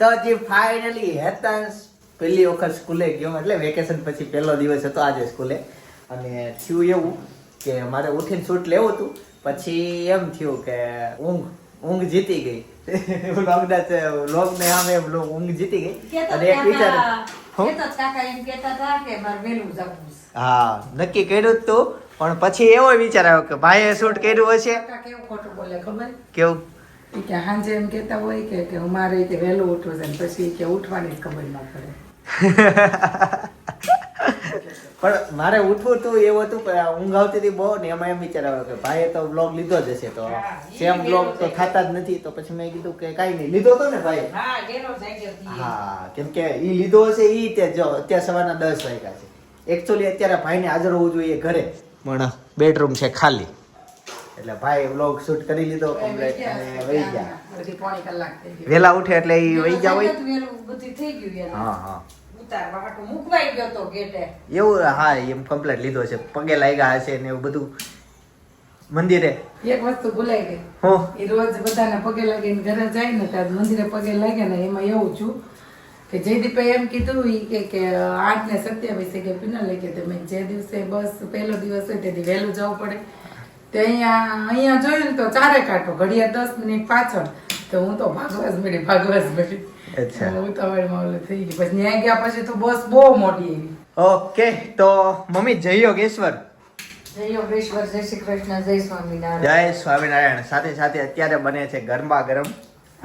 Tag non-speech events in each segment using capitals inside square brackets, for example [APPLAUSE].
તો જે ફાઇનલી હેતાંશ પહેલી વખત સ્કૂલે ગયો એટલે વેકેશન પછી પહેલો દિવસ હતો આજે સ્કૂલે. અને થયું એવું કે મારે ઉઠીને શૂટ લેવું હતું પછી એમ થયું કે ઊંઘ ઊંઘ જીતી ગઈ. લોકડાઉન લોકને આમ એમ ઊંઘ જીતી ગઈ. અને એક વિચાર હું? હતા નક્કી કર્યું તું પણ પછી એવો વિચાર આવ્યો કે ભાઈએ શૂટ કર્યું હશે? કેવું ખોટું બોલે ખબર? કેવું? કે હાંજે એમ કહેતા હોય કે કે અમારે કે વહેલું ઉઠવું છે ને પછી કે ઉઠવાની જ ખબર ન પડે. [LAUGHS] પણ મારે ઉઠવું હતું એવું હતું કે ઊંઘ આવતી હતી બહુ ને એમાં એમ વિચાર આવ્યો કે ભાઈએ તો બ્લોગ લીધો જ હશે તો. સેમ બ્લોગ તો ખાતા થતા જ નથી તો પછી મેં કીધું કે કાંઈ નહીં લીધો હતો ને ભાઈ. હા કેમ કે એ લીધો હશે એ તે જો અત્યારે સવારના દસ વાગ્યા છે. એકચ્યુઅલી અત્યારે ભાઈને હાજર હોવું જોઈએ ઘરે. પણ બેડરૂમ છે ખાલી. એટલે ભાઈ બ્લોગ શૂટ કરી લીધો કમ્પ્લીટ અને વહી ગયા. બધી પોણી કલાક થઈ ગઈ. વેલા ઉઠે એટલે એ વહી ગયા હોય. હા હા. તો એવું હા એમ કમ્પ્લેટ લીધો છે. પગે લાગ્યા હશે ને એવું બધું. મંદિરે. એક વસ્તુ ભૂલાઈ ગઈ. હું? એ રોજ બધાને પગે લાગીને ઘરે જાય ને ત્યાં મંદિરે પગે લાગે ને એમાં એવું છું કે જયદીપે એમ કીધું ઈ કે કે આઠ ને સત્યાવીસે કે પિનલ કે તમે જે દિવસે બસ પહેલો દિવસ હોય તેથી વહેલું જવું પડે. તે અહીંયા અહીંયા જોયું ને તો ચારે કાંટો ઘડિયા દસ મિનિટ પાછળ. તો હું તો ભાગવા જ મળી. ભાગવા જ મળી અચ્છા. થઈ ગયું. પછી ન્યાય ગયા પછી તો બસ બહુ મોટી એવી. ઓકે તો મમ્મી જય યોગેશ્વર જય યોગેશ્વર જય શ્રી કૃષ્ણ જય સ્વામિનારાયણ. જય સ્વામિનારાયણ. સાથે સાથે અત્યારે બને છે ગરમા ગરમ.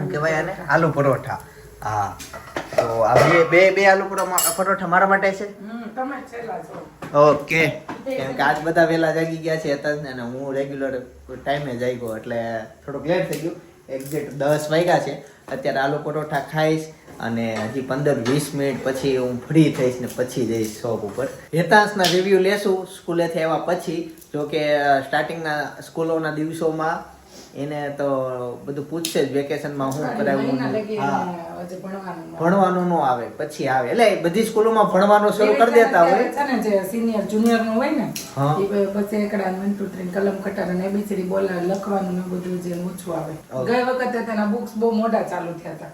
કહેવાય આને? આલુ પરોઠા. હા. તો આ બે બે બે આલુ પરો- પરોઠા મારા માટે છે? હમ તમે છેલ્લા છો. ઓકે. કેમ કે આજ બધા વહેલા જાગી ગયા છે હતા અને હું રેગ્યુલર ટાઈમે જાગ્યો, એટલે થોડુંક લેટ થઈ ગયું. એક્ઝેક્ટ દસ વાગ્યા છે. અત્યારે આલુ પરોઠા ખાઈશ અને હજી પંદર વીસ મિનિટ પછી હું ફ્રી થઈશ ને પછી જઈશ શોપ ઉપર. હેતાંશના રિવ્યૂ લેશું. સ્કૂલેથી આવ્યા પછી જો કે સ્ટાર્ટિંગના સ્કૂલોના દિવસોમાં એને તો બધું પૂછશે જ વેકેશનમાં હું કરાવ્યું ભણવાનું ન આવે પછી આવે. એટલે બધી સ્કૂલોમાં ભણવાનું શરૂ કરી દેતા હોય. છે ને જે સિનિયર જુનિયરનું હોય ને એ પછી એકડા વન ટુ કલમ કટાર અને એબીસીડી બોલાવે લખવાનું બધું જે ઓછું આવે. ગઈ વખતે તેના બુક્સ બહુ મોટા ચાલુ થયા હતા.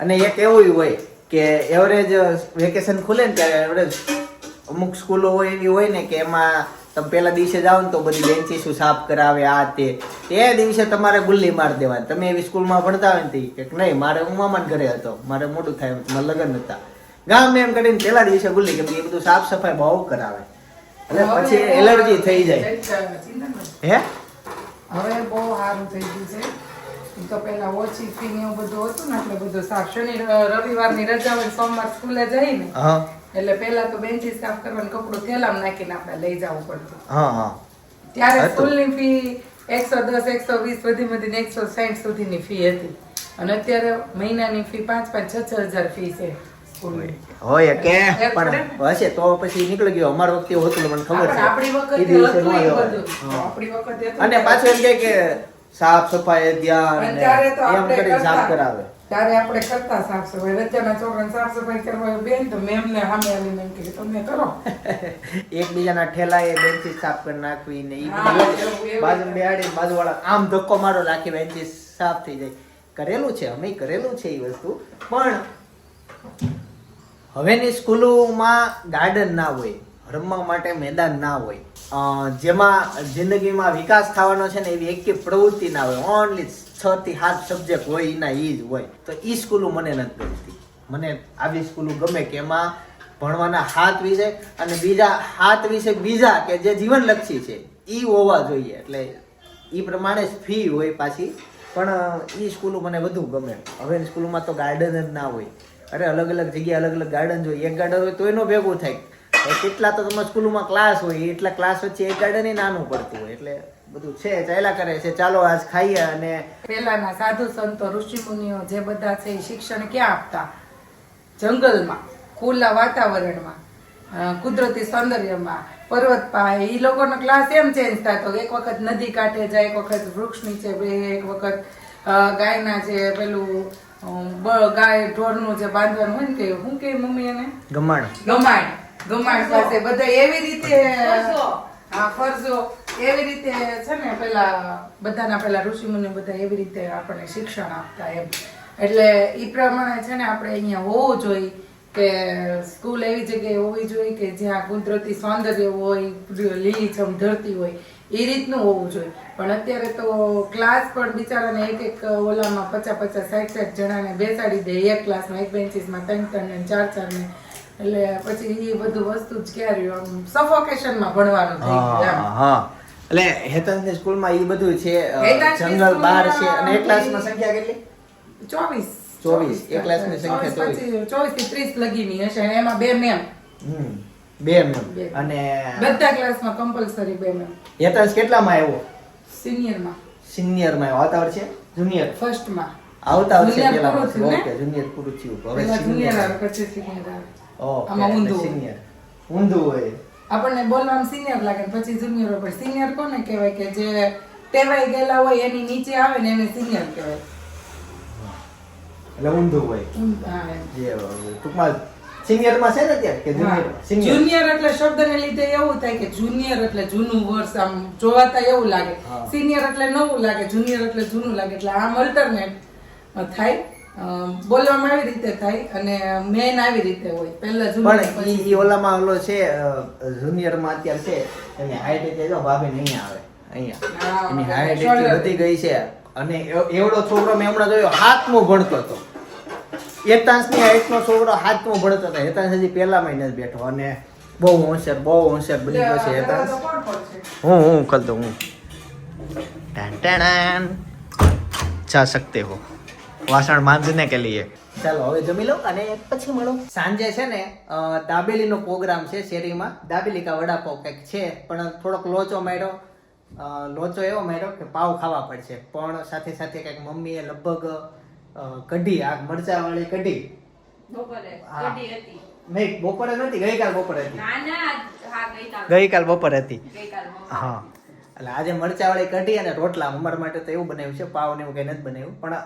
અને એક એવું હોય કે એવરેજ વેકેશન ખુલે ને ત્યારે એવરેજ અમુક સ્કૂલો હોય એવી હોય ને કે એમાં તમે પહેલા દિવસે જાઓ ને તો બધી બેન્ચીસો સાફ કરાવે આ તે. તે દિવસે તમારે ગુલ્લી મારી દેવાની. તમે એવી સ્કૂલમાં ભણતા હોય ને કે નહીં. મારે હું મામાના ઘરે હતો. મારે મોટું થાય મારા લગ્ન હતા. ગામ એમ કરીને પહેલા દિવસે ગુલ્લી કેમ કે એ બધું સાફ સફાઈ બહુ કરાવે. એટલે પછી એલર્જી થઈ જાય. હે? હવે બહુ સારું થઈ ગયું છે. તો પેલા ઓછી ફી ને એવું બધું હતું ને એટલે બધું સાફ. શનિ રવિવાર રવિવારની રજા હોય સોમવાર સ્કૂલે જઈને હા. એટલે પેલા તો બેન્ચીસ સાફ કરવાનું કપડું થેલામાં નાખીને આપણે લઈ જવું પડતું. હા હા. ત્યારે સ્કૂલની ફી એકસો દસ એકસો વીસ બધી બધી એકસો સાઠ સુધીની ફી હતી. અને અત્યારે મહિનાની ફી પાંચ પાંચ છ છ હજાર ફી છે હોય કે પણ હશે તો પછી નીકળી ગયો. અમારા વખતે એવું મને ખબર છે. આપણી વખતે અને પાછું એમ કે સાફ સફાઈ ધ્યાન એમ સાફ કરાવે. ત્યારે આપણે કરતા સાફ સફાઈ રજાના છોકરાને સાફ સફાઈ કરવા બેન તો મેમને સામે આવીને એમ કે તમે કરો. [LAUGHS] એકબીજાના ઠેલા એ બેન્ચીસ સાફ કરી નાખવી ને એવું. બાજુ બેહાડી બાજુવાળા આમ ધક્કો મારો રાખી બેન્ચીસ સાફ થઈ જાય. કરેલું છે અમે કરેલું છે એ વસ્તુ. પણ હવેની સ્કૂલોમાં ગાર્ડન ના હોય રમવા માટે મેદાન ના હોય અ, જેમાં જિંદગીમાં વિકાસ થવાનો છે ને એવી એક પ્રવૃત્તિ ના હોય ઓનલી છ થી સાત સબ્જેક્ટ હોય, એના એ જ હોય. તો એ સ્કૂલો મને નથી ગમતી. મને આવી સ્કૂલો ગમે કે એમાં ભણવાના હાથ વિષય અને બીજા હાથ વિષય બીજા કે જે જીવનલક્ષી છે એ હોવા જોઈએ. એટલે એ પ્રમાણે ફી હોય પાછી. પણ એ સ્કૂલો મને વધુ ગમે. હવે સ્કૂલોમાં તો ગાર્ડન જ ના હોય. અરે, અલગ અલગ જગ્યાએ અલગ અલગ ગાર્ડન જોઈએ. એક ગાર્ડન હોય તો એનો ભેગું થાય. કેટલા તો તમારા સ્કૂલોમાં ક્લાસ હોય. એટલા ક્લાસ વચ્ચે એક ગાર્ડન નાનું પડતું હોય. એટલે બધું છે ચાલ્યા કરે છે. ચાલો આજ ખાઈએ અને પહેલાના સાધુ સંતો ઋષિ મુનિઓ જે બધા છે એ શિક્ષણ ક્યાં આપતા? જંગલમાં ખુલ્લા વાતાવરણમાં કુદરતી સૌંદર્યમાં પર્વત પાસે. એ લોકોનો ક્લાસ એમ ચેન્જ થતો એક વખત નદી કાંઠે જાય એક વખત વૃક્ષ નીચે બે એક વખત ગાયના જે પેલું ગાય ઢોરનું જે બાંધવાનું હોય ને કે શું કે મમ્મી એને? ગમાણ. ગમાણ. ગમાણ પાસે. બધા એવી રીતે. હા, ફરજો. એવી રીતે છે ને પેલા બધાના પેલા ઋષિ મુનિ બધા એવી રીતે આપણને શિક્ષણ આપતા એમ. એટલે એ પ્રમાણે છે ને આપણે અહીંયા હોવું જોઈએ કે સ્કૂલ એવી જગ્યાએ હોવી જોઈએ કે જ્યાં કુદરતી સૌંદર્ય હોય લીલીછમ ધરતી હોય એ રીતનું હોવું જોઈએ. પણ અત્યારે તો ક્લાસ પણ બિચારાને એક એક ઓલામાં પચાસ પચાસ સાઠ સાઠ જણાને બેસાડી દે. એક ક્લાસમાં એક બેન્ચીસમાં ત્રણ ત્રણ ને ચાર ચાર ને એટલે પછી એ બધું વસ્તુ જ ક્યારે આમ સફોકેશનમાં ભણવાનું થઈ ગયું એમ. હા. હા એટલે સ્કૂલમાં એ બધું છે અ, બાર છે સ્કૂલમાં અને એક ક્લાસમાં સંખ્યા કેટલી? ચોવીસ. ચોવીસ. એક ક્લાસની સંખ્યા ચોવીસ. પછી ચોવીસથી ત્રીસ લગીની હશે અને એમાં બે મેમ હમ બે મેમ અને બધા ક્લાસમાં કમ્પલસરી બે મેમ કેટલા કેટલામાં આવ્યો? સિનિયરમાં સિનિયરમાં આવ્યો. આવતા વર્ષે જુનિયર ફર્સ્ટમાં આવતા વર્ષે Junior પેલા પૂરું થયું ને? ઓકે જુનિયર પૂરું થયું. હવે પહેલા. આવે પછી સિનિયર આવે. આમાં ઊંધું હોય. સિનિયર ઊંધું હોય. આપણને બોલવામાં સિનિયર લાગે ને પછી જુનિયર હોય. પણ સિનિયર કોને કહેવાય કે જે ટેવાઈ ગયેલા હોય એની નીચે આવે ને એને સિનિયર કહેવાય. એટલે ઊંધું હોય. ઊંધ- હા, એમ. જે ટૂંકમાં સિનિયરમાં છે ને ત્યાં કે જુનિયર સિનિયર જુનિયર એટલે શબ્દને લીધે એવું થાય કે જુનિયર એટલે જૂનું વર્ષ આમ જોવાતા એવું લાગે. હા. સિનિયર એટલે નવું લાગે જુનિયર એટલે જૂનું લાગે. એટલે આમ અલ્ટરનેટ થાય. બોલવામાં આવી રીતે થાય અને મેન આવી રીતે હોય. પહેલા જુનિયર પણ ઈ ઓલામાં ઓલો છે જુનિયરમાં અત્યારે છે એની હાઈટ એટલે જો ભાભી નહીં આવે અહીંયા. એની હાઈટ એટલી વધી ગઈ છે. અને એવડો છોકરો મેં હમણાં જોયો હાથમાં ભણતો હતો. એતાંશની હાઈટનો છોકરો હાથમાં ભણતો હતો. એતાંશ હજી પહેલા મહિને જ બેઠો અને બહુ હોશિયાર બહુ હોશિયાર બની ગયો છે એતાંશ હું હું કલ તો હું. ટાણ ટાણ જા સકતે હો. વાસણ માંજને કે લઈએ ચાલો હવે જમી લો અને પછી મળો. સાંજે છે ને દાબેલીનો પ્રોગ્રામ છે શેરીમાં. દાબેલી કા વડાપાવ કંઈક છે પણ થોડોક લોચો માર્યો. લોચો એવો માર્યો કે પાવ ખાવા પડશે. પણ સાથે સાથે કંઈક મમ્મીએ લગભગ કઢી આ મરચાવાળી કઢી. બપોરે હા. કઢી નહીં બપોરે નથી ગઈકાલ બપોરે હતી. ના ના હા ગઈકાલ. બપોર બપોરે હતી. હા. એટલે આજે મરચાવાળી કઢી અને રોટલા. અમારા માટે તો એવું બનાવ્યું છે પાવ ને એવું કંઈ નથી બનાવ્યું. પણ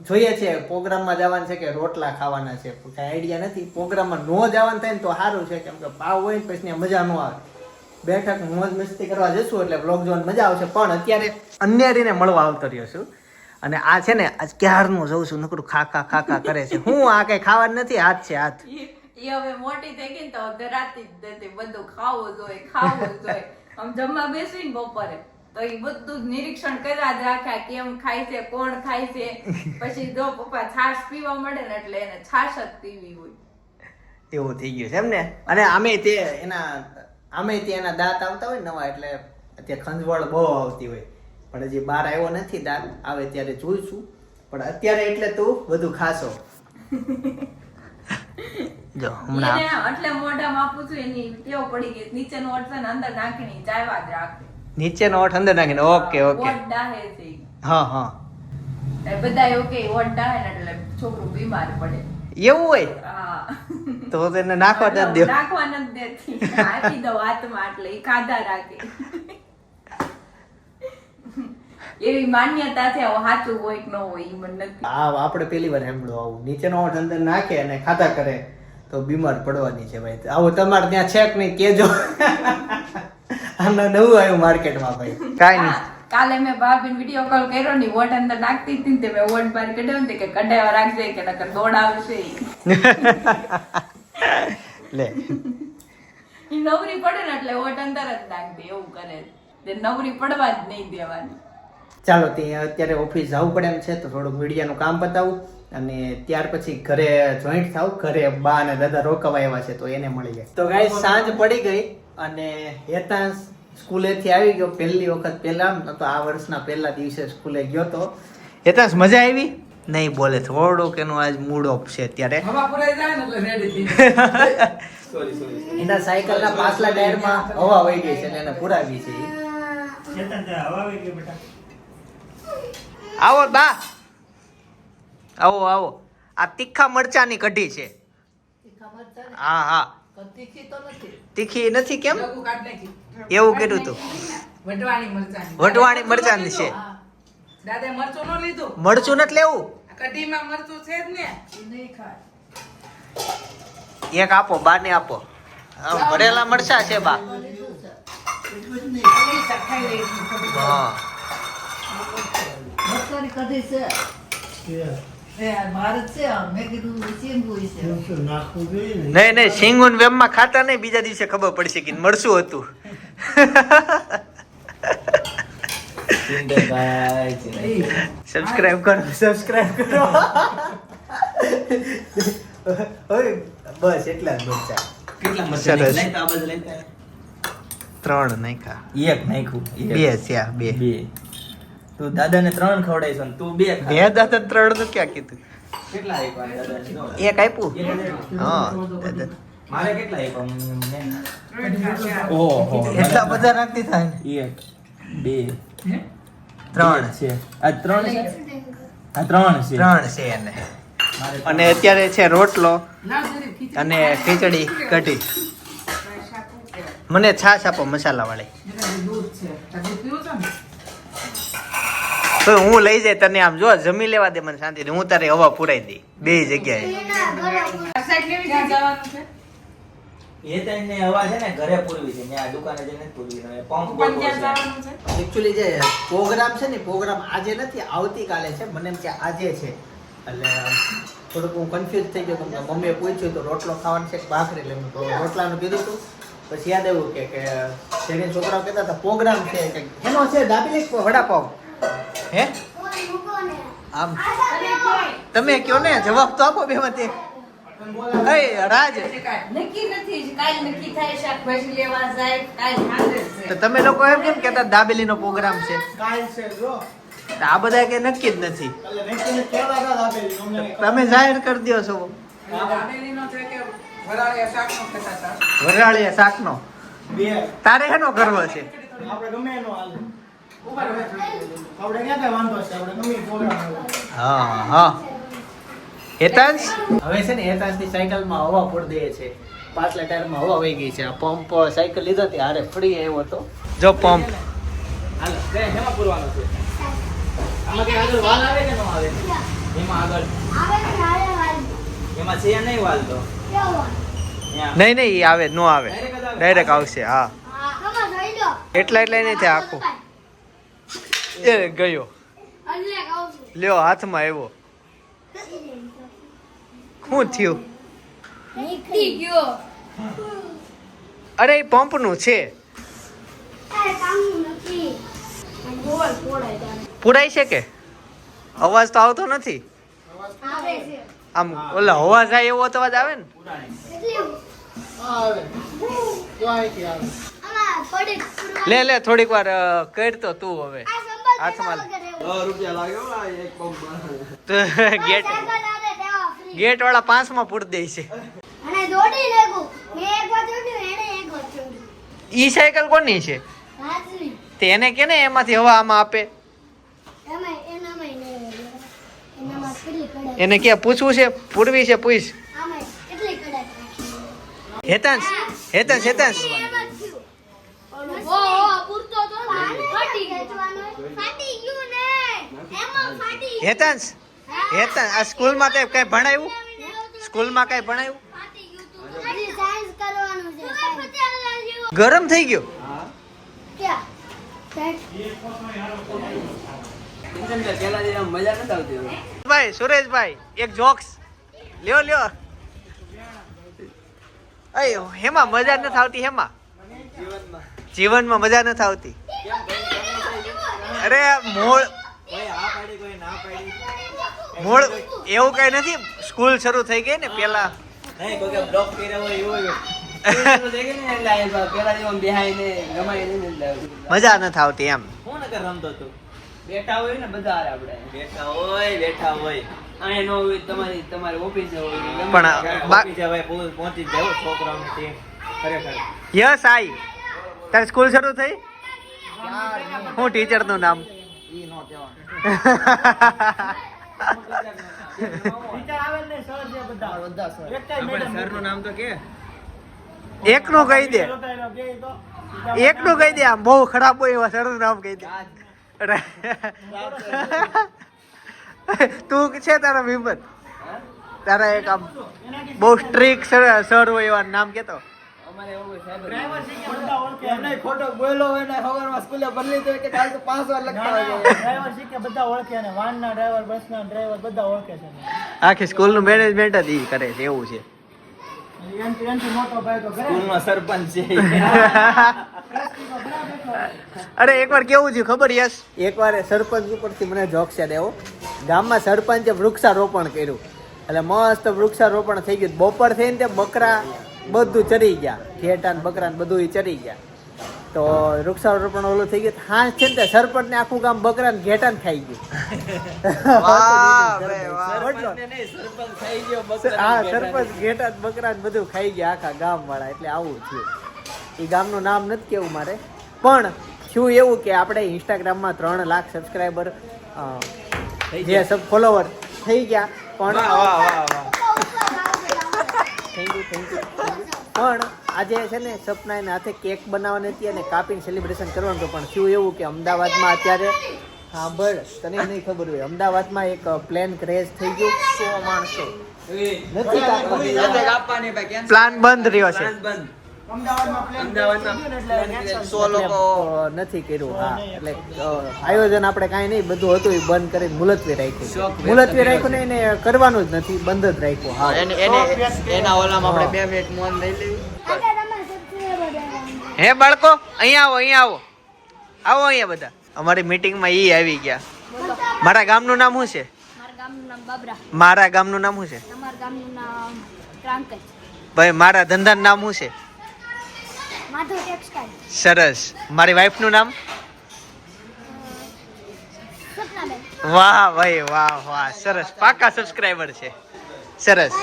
જોઈએ છે, પ્રોગ્રામમાં જવાનું છે કે રોટલા ખાવાના છે. કાંઈ આઈડિયા નથી. પ્રોગ્રામમાં નો જવાનું થાય ને તો સારું છે. કેમ કે પાવ હોય ને પછી મજા ન આવે. બેઠક મોજ મસ્તી કરવા જશું એટલે બ્લોગ જોવાની મજા આવશે. પણ અત્યારે અન્યારીને મળવા આવતો રહ્યો છું. અને આ છે ને, આજ ક્યારનું જઉં છું, નકરું ખાખા ખાખા કરે છે. હું આ કઈ ખાવાનું નથી હાથ છે હાથ ઈ હવે મોટી થઈ ગઈ ને તો ધરાતી જ નથી બધું ખાવું જોઈએ ખાવું જોઈએ આમ જમવા બેસી ને બપોરે. તો એ બધું નિરીક્ષણ કર્યા જ રાખ્યા કેમ ખાય છે કોણ ખાય છે. પછી જો પપ્પા છાશ પીવા મળે ને એટલે એને છાશ જ પીવી હોય. એવું થઈ ગયું છે એમ ને? અને આમે તે એના આમે તે એના દાંત આવતા હોય નવા એટલે અત્યારે ખંજવાળ બહુ આવતી હોય. પણ હજી બહાર આવ્યો નથી દાંત આવે ત્યારે જોઈશું. પણ અત્યારે એટલે તું બધું ખાશો [LAUGHS] જો હમણાં એટલે મોઢામાં આપું છું એની ટેવ પડી ગઈ. નીચેનો છે અંદર નાખીને ચાવ્યા જ રાખે. નીચેનો ઓઠ અંદર નાખીને. ઓકે ઓકે હા હા. એ બધા એવું કે ડાહે એટલે છોકરું બીમાર પડે. એવું હોય? તો તેને નાખવા જ દે. નાખવા ન દેતી આપી દઉં હાથમાં એટલે ખાધા રાખે. એવી માન્યતા છે સાચું હોય કે ન હોય એ મને નથી. હા આપણે પેલી વાર સાંભળ્યું આવું નીચેનો ઓઠ અંદર નાખે અને ખાતા કરે તો બીમાર પડવાની છે ભાઈ. આવું તમારે ત્યાં છે કે નહીં? કેજો. આમાં નવું આવ્યું માર્કેટમાં ભાઈ. કાઈ નહીં. કાલે મેં ભાભીને વીડિયો કોલ કર્યો ને વોટ અંદર નાખતી હતી તે મેં વોટ બહાર કાઢ્યો ને કે કઢાવા રાખજે કે નકર દોડ આવશે લે. ઈ નવરી પડે ને એટલે વોટ અંદર જ નાખ દે એવું કરે. તે નવરી પડવા જ નહીં દેવાની. ચાલો ત્યાં અત્યારે ઓફિસ જવું પડે એમ છે તો થોડુંક મીડિયાનું કામ પતાવું અને ત્યાર પછી ઘરે જોઈન્ટ થાવ ઘરે બા અને દાદા રોકવા આવ્યા છે તો એને મળી જાય. તો ગાય સાંજ પડી ગઈ. અને હેતાંશ સ્કૂલેથી આવી ગયો પહેલી વખત પહેલા ન તો આ વર્ષના પહેલા દિવસે સ્કૂલે ગયો તો. હેતાંશ મજા આવી? નહીં બોલે થોડુંક એનો આજ મૂડ ઓફ છે અત્યારે. હવા પુરાઈ જાય ને એટલે રેડી [LAUGHS] એના સાયકલના પાછલા ટાયરમાં હવા વહી ગઈ છે અને એને પુરાવી છે. આવો બા. આવો આવો. આ તીખા મરચાની કઢી છે. હા હા. તીખી નથી. કેમ. એવું કીધું તું. વટવાણી મરચાંની. છે. દાદા મરચું ન લીધું? મરચું નથી લેવું? કઢીમાં મરચું છે જ ને. એક આપો બા ને આપો ભરેલા મરચા છે બા. હા. છે. નહીં નહીં સિંગુન વેમમાં ખાતા નહીં બીજા દિવસે ખબર પડશે કે મળશું હતું. સબસ્ક્રાઇબ કરો. સબસ્ક્રાઇબ કરો. બસ એટલા જ બચ્ચા. કેટલા સરસ. ત્રણ નાખ્યા. એક નાખ્યું બે છે બે. બે. તું દાદાને ત્રણ ખવડાવીશ અને તું બે બે દાદા ત્રણનું ક્યાં કીધું? કેટલા આપ્યા એક આપ્યું? હા દાદા. મારે કેટલા આપ્યા? ઓહો. એટલા બધા રાખતી થાય એક બે ત્રણ. છે. આ ત્રણ છે? આ ત્રણ છે. ત્રણ છે એને. અને અત્યારે છે રોટલો અને ખીચડી કઢી. મને છાશ આપો મસાલા વાળી એટલે દૂધ છે આ દૂધ પીવું છો ને તો હું લઈ જાય તને આમ જો જમી લેવા દે મને શાંતિ હું તારે હવા પુરાઈ દઈ. બે જગ્યાએ. એ તો એને હવા છે ને ઘરે પૂરવી છે. ત્યાં દુકાને જઈને જ પૂરવી. પંપ એકચ્યુઅલી જે પ્રોગ્રામ છે ને પ્રોગ્રામ આજે નથી આવતીકાલે છે. મને એમ કે આજે છે. એટલે થોડુંક હું કન્ફ્યુઝ થઈ ગયો. તમને મમ્મીએ પૂછ્યું તો રોટલો ખાવાનો છે કે ભાખરી? એટલે મેં રોટલાનું કીધું હતું પછી યાદ આવ્યું કે કે જેને છોકરાઓ કહેતા હતા પ્રોગ્રામ છે. કે એનો છે દાબેલી કે વડાપાવ. હે? આમ. તમે કયો ને? જવાબ તો આપો બેમાંથી. એ રાજ. નક્કી નથી જ. કાલ નક્કી થાય શાકભાજી લેવા જાય કાલ હાજર તો તમે લોકો એમ કેમ કહેતા દાબેલીનો પ્રોગ્રામ છે? કાલ છે જો. તો આ બધા કે નક્કી જ નથી. દાબેલી. તમે જાહેર કરી દો છો. દાબેલીનો છે કે વરાળિયા શાકનો નો તારે હેનો કરવો છે? આપણે ગમે એનો હાલ. હા હા. હેતાંશ? હવે છે ને હેતાંશની સાયકલમાં હવા પૂરી દઈએ છે. પાછલા ટાયરમાં હવા વહી ગઈ છે. આ પંપ સાયકલ લીધો તે હારે ફ્રી આવ્યો હતો. જો પંપ. હાલો, કઈ શેમાં પૂરવાનું છે. આમાં કઈ આગળ વાલ આવે કે ન આવે? એમાં આગળ. એમાં છે નહીં વાલ તો. નહીં નહીં આવે નો આવે. આવે. ડાયરેક્ટ આવશે હા. એટલા એટલા નહીં થાય આખું. એ ગયો. લ્યો, હાથમાં આવ્યો. શું થયું? અરે, એ પંપનું છે. પુરાય છે કે? અવાજ તો આવતો નથી. આમ, ઓલા, અવાજ આવે એવો અવાજ આવે ને? લે લે, થોડીક વાર કરતો તું હવે. હાથમાં ગેટ ગેટ વાળા પાંચમાં પૂરી દે છે. અને દોડી લેગું મેં એક વાર ચોટ્યું એને એક વાર ચોટ્યું ઈ સાયકલ કોની છે? તેને તે એને કે ને એમાંથી હવા આમાં આપે? એને કે પૂછવું છે? પૂરવી છે પૂછ. આમાં કેટલી કડાક હેતાંશ હેતાંશ હેતાંશ એમાં થયું ઓ ઓ પૂરતો તો ફાટી ગયું ફાટી ગયું ને એમાં ફાટી ગયું. હેતાંશ હેતાંશ આ સ્કૂલમાં કઈ કઈ ભણાવ્યું સ્કૂલમાં કઈ તું. સાયન્સ. ગરમ થઈ ગયો? ભાઈ, સુરેશભાઈ, એક જોક્સ. લ્યો લ્યો. અય હેમાં મજા નથી આવતી, હેમાં? જીવનમાં મજા નથી આવતી. અરે, મૂળ કોઈ હા પાડી કોઈ ના પાડી મૂળ એવું કઈ નથી સ્કૂલ શરૂ થઈ ગઈ ને પેલા. મજા નથી આવતી એમ. કોણ રમતો તું બેઠા હોય ને બધા આપણે. બેઠા હોય બેઠા હોય. અહીં ન હોય તમારી તમારી ઓફિસે હોય પણ પહોંચી જાવ છોકરાઓની ટીમ ખરેખર. Yes I. તારે સ્કૂલ શરૂ થઈ? હું ટીચરનું નામ. ઈ નો કહેવાનું. [LAUGHS] [LAUGHS] ને સર સર એક નું કહી દે. એક નું કહી દે. આમ બહુ ખરાબ હોય એવા સરનું નામ કહી દે. [LAUGHS] તું છે તારા વિમત? તારા એક આમ બહુ સ્ટ્રીક સર હોય એવા નામ કેતો? અમારે એવું સાહેબ. ડ્રાઈવર બધા. ઓળખે એમને. ખોટો બોલ્યો હોય ને સવારમાં સ્કૂલે ભરી લીધો કે કાલ તો પાંચ વાર લખતા હોય. છે. શીખ્યા બધા ઓળખે ને વાનના ડ્રાઈવર બસના ડ્રાઈવર બધા ઓળખે છે આખી સ્કૂલનું મેનેજમેન્ટ જ ઈ કરે છે એવું છે. એનથી એનથી મોટો ભાઈ તો ઘરે. સ્કૂલમાં સરપંચ છે. [LAUGHS] અરે એકવાર કેવું થયું ખબર યસ એકવાર સરપંચ ઉપરથી મને જોક્સ યાદ આવ્યો. ગામમાં સરપંચે વૃક્ષારોપણ કર્યું. એટલે મસ્ત વૃક્ષારોપણ થઈ ગયું. બપોર થઈને તે બકરા બધું ચરી ગયા. ઘેટા ને બકરા ને બધું ચરી ગયા. તો વૃક્ષારોપણ ઓલું થઈ ગયું. હાંસ છે ને સરપંચ ને આખું ગામ બકરા ને ઘેટા ને ખાઈ ગયું [LAUGHS] હા સરપંચ ઘેટા ને બકરા ને બધું ખાઈ ગયા આખા ગામ વાળા એટલે આવું થયું. એ ગામનું નામ નથી કેવું મારે. પણ થયું એવું કે આપણે ઇન્સ્ટાગ્રામમાં ત્રણ લાખ સબસ્ક્રાઈબર જે સબ ફોલોવર થઈ ગયા. પણ વાહ, વાહ, વાહ, વાહ. થેન્ક યુ થેન્ક યુ પણ આજે છે ને સપના એના હાથે કેક બનાવવાની હતી અને કાપીને સેલિબ્રેશન કરવાનું હતું પણ થયું એવું કે અમદાવાદમાં અત્યારે સાંભળ તને નહીં ખબર હોય અમદાવાદમાં એક પ્લેન ક્રેશ થઈ ગયું સો માણસો. પ્લાન બંધ રહ્યો છે પ્લાન બંધ. નથી કર્યું હા. એટલે આયોજન આપણે કાંઈ નહીં બધું હતું એ બંધ કરી મુલતવી રાખ્યું. મુલતવી રાખ્યું ને એને કરવાનું જ નથી બંધ જ રાખ્યું હા. એના ઓલામાં આપણે બે મિનિટ મોન લઈ લેવી. હે બાળકો અહીંયા આવો અહીંયા આવો. આવો અહીંયા બધા. અમારી મીટિંગમાં ઈ આવી ગયા. મારા ગામનું નામ શું છે? મારા ગામનું નામ બાબરા. મારા ગામનું નામ શું છે? ભાઈ મારા ધંધાનું નામ શું છે? માધવ ટેક્સટાઇલ. સરસ. મારી વાઈફનું નામ? વાહ ભાઈ વાહ વાહ. સરસ. પાકા સબસ્ક્રાઈબર છે. સરસ.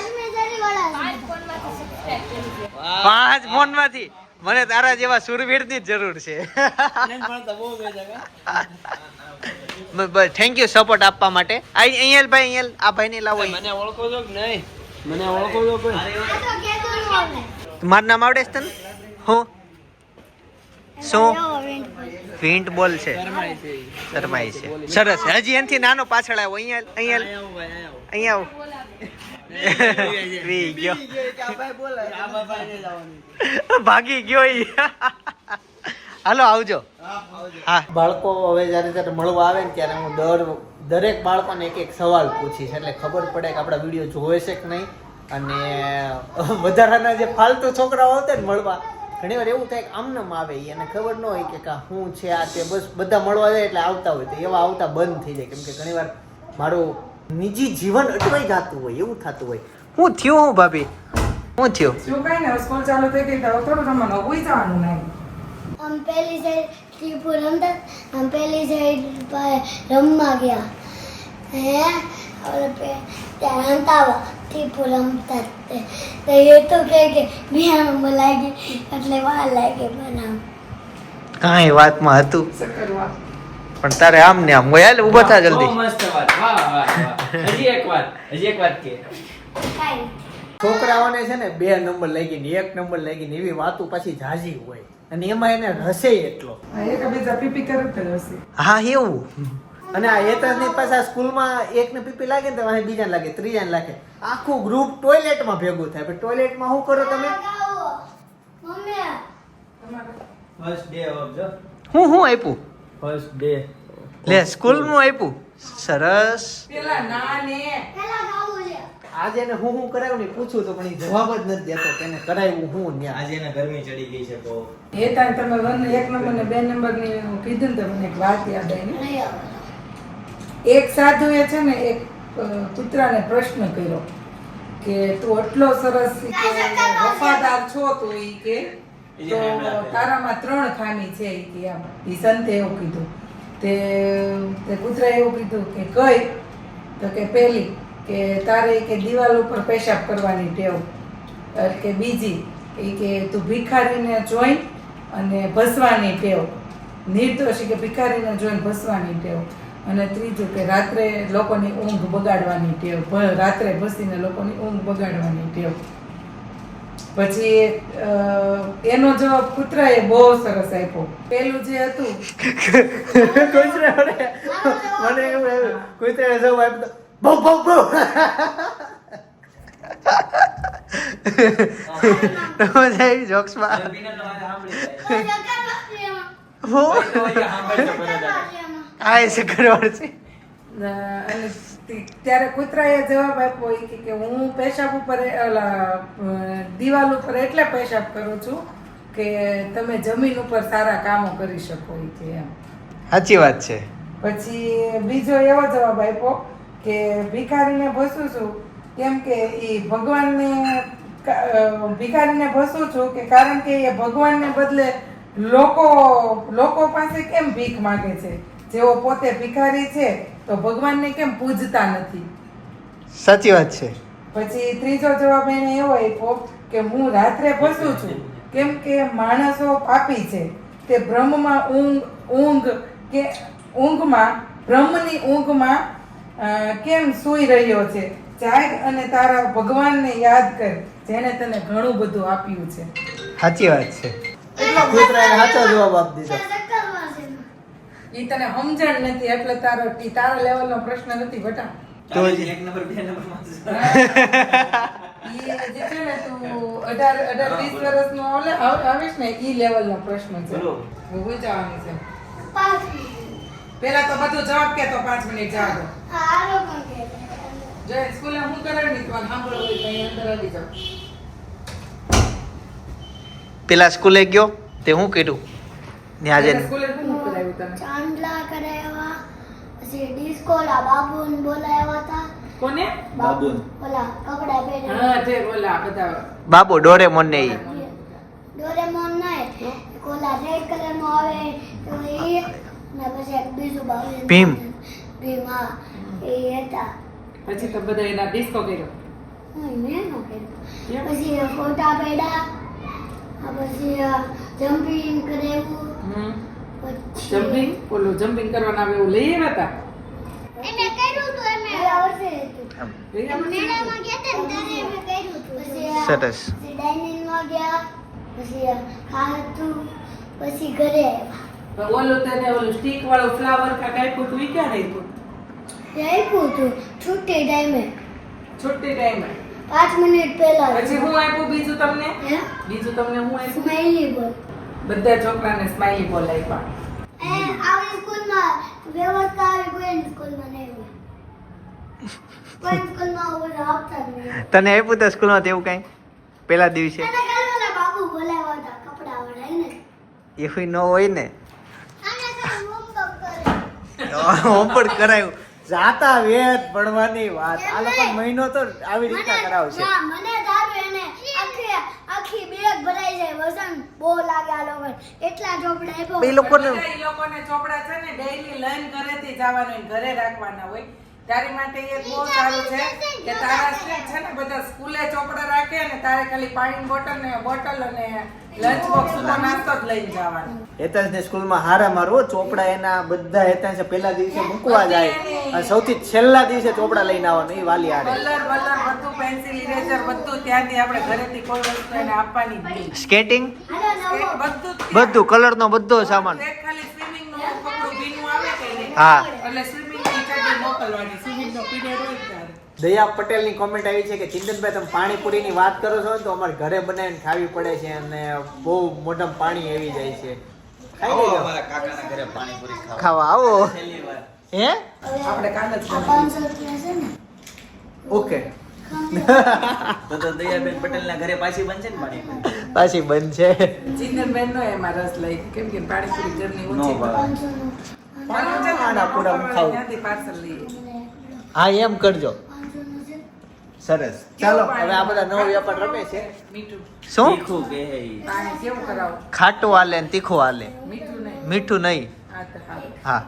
પાંચ ફોનમાંથી મને તારા જેવા સુરવીરની જ જરૂર છે. બસ થેન્ક યુ સપોર્ટ આપવા માટે. આઈ અહીંયા ભાઈ અહીંયા આ ભાઈ ને લાવો મને ઓળખો છો કે નહીં? મને ઓળખો છો ન. મારું નામ આવડે છે તને? હું? શું? વિન્ટ બોલ. છે શરમાય છે. શરમાઈ છે. સરસ. હજી એનથી નાનો પાછળ આવ્યો અહીંયા અહીંયા આવો ભાઈ, આવો. અહીંયા આવો. વી ગયો. આ ભાઈ બોલે, આ ભાઈ ને જવાનું. ભાગી ગયો હાલો આવજો. હા. બાળકો હવે જ્યારે જ્યારે મળવા આવે ને ત્યારે હું દર દરેક બાળકોને એક એક સવાલ પૂછીશ. એટલે ખબર પડે કે આપણા વીડિયો જોવે છે કે નહીં. અને વધારાના જે ફાલતુ છોકરાઓ આવતા ને મળવા ઘણી વાર એવું થાય કે આમનામ આવે એને ખબર ન હોય કે કા શું છે આ તે બસ બધા મળવા જાય એટલે આવતા હોય તો એવા આવતા બંધ થઈ જાય. કેમ કે ઘણી વાર મારું નિજી જીવન અટવાઈ જતું હોય એવું થતું હોય. હું થયો હું ભાભી? હું થયો? શું કઈ ને સ્કૂલ ચાલુ થઈ ગઈ તો થોડું તમને નવું જવાનું નહીં. આમ પેલી સાઈડ ટીપુ રમતા આમ પહેલી સાઈડ રમવા ગયા. હે? હંતાવા ટીપુ રમતા તે. એ તો કહે કે બિહારમાં લાગી એટલે વાર લાગે બનાવ કાંઈ વાતમાં હતું પણ તારે આમ ને આમ ગયા હાલ થા જલ્દી મસ્ત વાત વાહ વાહ હજી એક વાત હજી એક વાત કે છોકરાઓને છે ને બે નંબર લાગી ને એક નંબર લાગીને એવી વાતો પાછી ઝાઝી હોય અને એમાં એને રસે એટલો હા એવું અને આ હેતરની પાછા સ્કૂલમાં એકને પીપી લાગે ને તો વાંહે બીજાને લાગે ત્રીજાને લાગે. આખું ગ્રુપ ટોયલેટમાં ભેગું થાય. પણ ટોયલેટમાં શું કરો તમે? ફર્સ્ટ ડે હું હું આપ્યું? ફર્સ્ટ ડે લે સ્કૂલમાં આપ્યું? સરસ. પેલા ના ને પેલા ગાવું લે આજે એને હું હું કરાવ્યું ને પૂછું તો પણ એ જવાબ જ નથી દેતો કે એને કરાવ્યું હું ને આજે એને ગરમી ચડી ગઈ છે તો એ ટાઈમ તમે વન એક નંબર ને બે નંબરની કીધું ને તો મને એક વાત યાદ આવે. એક સાધુએ છે ને એક કૂતરાને પ્રશ્ન કર્યો કે તું એટલો સરસ વફાદાર છો તું ઈ કે? તો તારામાં ત્રણ ખામી છે ઈ કે આમ. ઈ સંતે એવું કીધું. તે તે કૂતરાએ એવું કીધું કે કઈ? તો કે પહેલી કે તારે કે દિવાલ ઉપર પેશાબ કરવાની ટેવ. કે બીજી એ કે તું ભિખારીને જોઈ અને ભસવાની ટેવ. નિર્દોષી કે ભિખારીને જોઈને ભસવાની ટેવ. અને ત્રીજું કે રાત્રે લોકોની ઊંઘ બગાડવાની ટેવ. રાત્રે બસીને લોકોની ઊંઘ બગાડવાની ટેવ. પછી એનો જવાબ કૂતરાએ બહુ સરસ આપ્યો. પેલું જે હતું. કૂતરા મને એવું આવ્યું કૂતરાએ જવાબ આપ્યો તો જોક્સમાં. હો. આ એ શુક્રવાર છે. ત્યારે કૂતરાએ જવાબ આપ્યો ઈ કે- કે હું પેશાબ ઉપર એ- દિવાલ ઉપર એટલે પેશાબ કરું છું કે તમે જમીન ઉપર સારા કામો કરી શકો કે એમ. સાચી વાત છે. પછી બીજો એવો જવાબ આપ્યો કે ભિખારીને ભસું છું કેમ કે એ ભગવાનને ભિખારીને ભસું છું કે કારણ કે એ ભગવાનને બદલે લોકો લોકો પાસે કેમ ભીખ માગે છે? જેઓ પોતે ભિખારી છે તો ભગવાનને કેમ પૂજતા નથી? સાચી વાત છે. પછી ત્રીજો જવાબ એને એવો આપ્યો કે હું રાત્રે ભસું છું. કેમ કે માણસો પાપી છે. તે બ્રહ્મમાં ઊંઘ ઊંઘ કે ઊંઘમાં બ્રહ્મની ઊંઘમાં કેમ સૂઈ રહ્યો છે? જાગ અને તારા ભગવાનને યાદ કર જેને તને ઘણું બધું આપ્યું છે. સાચી વાત છે. કૂતરાએ સાચો જવાબ આપી દીધો. એ તને સમજણ નથી એટલે તારો ઈ તારા લેવલનો પ્રશ્ન નથી બટા. તો જ. એક નંબર બે નંબરમાં ઈ જે છે ને તું અઢાર અઢાર વીસ વર્ષનો ઓલે આવીશ ને ઈ લેવલનો પ્રશ્ન છે. બોલો. હું જવાની છે. પેલા તો બધું જવાબ કે તો પાંચ મિનિટ દો જો સ્કૂલે હું કરાવી તમારે સાંભળો હોય તો અહીં અંદર આવી જાઓ. પેલા સ્કૂલે ગયો તે હું કર્યું ત્યાં જઈને સ્કૂલે કરાવ્યું તને ચાંદલા કરાવ્યા પછી ડિસ્કોલા બાબુન બોલાવ્યા હતા. કોને? બાબુન. ઓલા કપડા પહેરે હા તે બોલા બધા. બાબુ ડોરેમોન ને ઈ. ડોરેમોન નહીં ઓલા રેડ કલર નો આવે તો એ ને પછી એક બીજું બાબુ ભીમ. ભીમ હા. એ હતા. પછી તો બધા એના ડિસ્કો કર્યો. મેં નો પછી ફોટા પડ્યા. આ પછી જમ્પિંગ કરાવ્યું. જમ્પિંગ? ઓલું જમ્પિંગ કરવાના આવે એવું લઈ આવ્યા હતા એને કર્યું તો એમે. ગયા વર્ષે હતું લઈ આવ્યા? મેળામાં ગયા હતા ત્યારે અમે કર્યું પછી આ- ડાઇનિંગમાં ગયા પછી ખાધું પછી ઘરે આવ્યા. ઓલું તને ઓલું સ્ટીક વાળો ફ્લાવર કાંઈક આપ્યું તું ક્યાં રાખ્યું? આપ્યું હતું ટાઈમે છુટ્ટી ટાઈમે પાંચ મિનિટ પહેલા પછી હું આપ્યું બીજું તમને? હે? બીજું તમને હું આપ્યું? સ્માઈલી બોલ. બધા છોકરાને સ્માઈલી બોલ આપ્યા. આવી સ્કૂલમાં વ્યવસ્થા આવી કોઈ સ્કૂલમાં નહીં તને આપ્યું તો સ્કૂલમાં તેવું કઈ? પેલા દિવસે? એવું ન હોય ને. આને ખાલી homework કરે. હું પણ કરાયું. જાતા વેત ભણવાની વાત. આ લોકો મહિનો તો આવી રીતના કરાવશે મને આખી બેગ ભરાઈ જાય વજન બહુ લાગે આ લોકો એટલા ચોપડા આપ્યો. એ લોકોને એ લોકોને ચોપડા છે ને ડેઈલી લઈને ઘરેથી જવાનું ઘરે રાખવાના હોય. તારી માટે એક બહુ સારું છે કે તારા છે ને બધા સ્કૂલે ચોપડા રાખે અને તારે ખાલી પાણીની બોટલ ને બોટલ અને લંચ બોક્સ સુધો નાસ્તો જ લઈને જવાનો. હેતાંશ ને સ્કૂલમાં હારા મારવો ચોપડા એના બધા હેતાંશ પહેલા દિવસે મૂકવા જાય. અને સૌથી છેલ્લા દિવસે ચોપડા લઈને આવવાનું એ વાલી હારે. કલર બલર બધું પેન્સિલ ઇરેઝર બધું ત્યાંથી આપણે ઘરેથી કોઈ વસ્તુ એને આપવાની જ નહીં. સ્કેટિંગ બધું બધું કલર નો બધો સામાન. ખાલી સ્વિમિંગનું કપડું ભીનું આવે કે હા. એટલે સ્વિમિંગ ટીચર મોકલવાની સ્વિમિંગ નો પીરિયડ હોય દયા પટેલની કોમેન્ટ આવી છે કે ચિંતનભાઈ તમે પાણીપુરી ની વાત કરો છો ને તો અમારે ઘરે બનાવીને ખાવી પડે છે અને બહુ મોઢામાં પાણી આવી જાય છે. ખાઈ લેજો. અમારા કાકાના ઘરે પાણીપુરી ખાવા. ખાવા આવો. હે? આપણે આ છે. ને. ઓકે. તો તો દયાબેન પટેલના ઘરે પાછી બનશે ને પાણીપુરી? પાછી બંધ છે ચિંતનબેન નો એમાં રસ લઈ. કેમ કે પાણીપુરી ઘરની ઓછી છે પૂરા ખાવું. હા એમ કરજો. સરસ. ચાલો હવે આ બધા નવો વ્યાપાર રમે છે. શું? તીખું કે હે કેવું કરાવું? ખાટું હાલે ને તીખું હાલે. મીઠું નહીં. મીઠું નહીં. હા તો સારું. હા.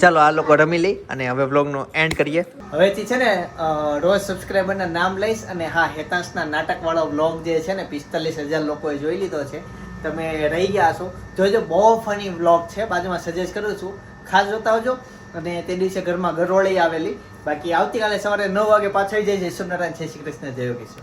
ચાલો આ લોકો રમી લઈ અને હવે બ્લોગનો એન્ડ કરીએ. હવેથી છે ને રોજ સબસ્ક્રાઈબરના નામ લઈશ અને હા હેતાંશના નાટકવાળો બ્લોગ જે છે ને પિસ્તાલીસ હજાર લોકોએ જોઈ લીધો છે. તમે રહી ગયા છો જોજો બહુ ફની બ્લોગ છે. બાજુમાં સજેસ્ટ કરું છું. ખાસ જોતા આવજો. અને તે દિવસે ઘરમાં ગરોળી આવેલી. બાકી આવતીકાલે સવારે નવ વાગે પાછળ જાય છે. ઈશ્વરનારાયણ જય શ્રી કૃષ્ણ જય યોગેશ્વર.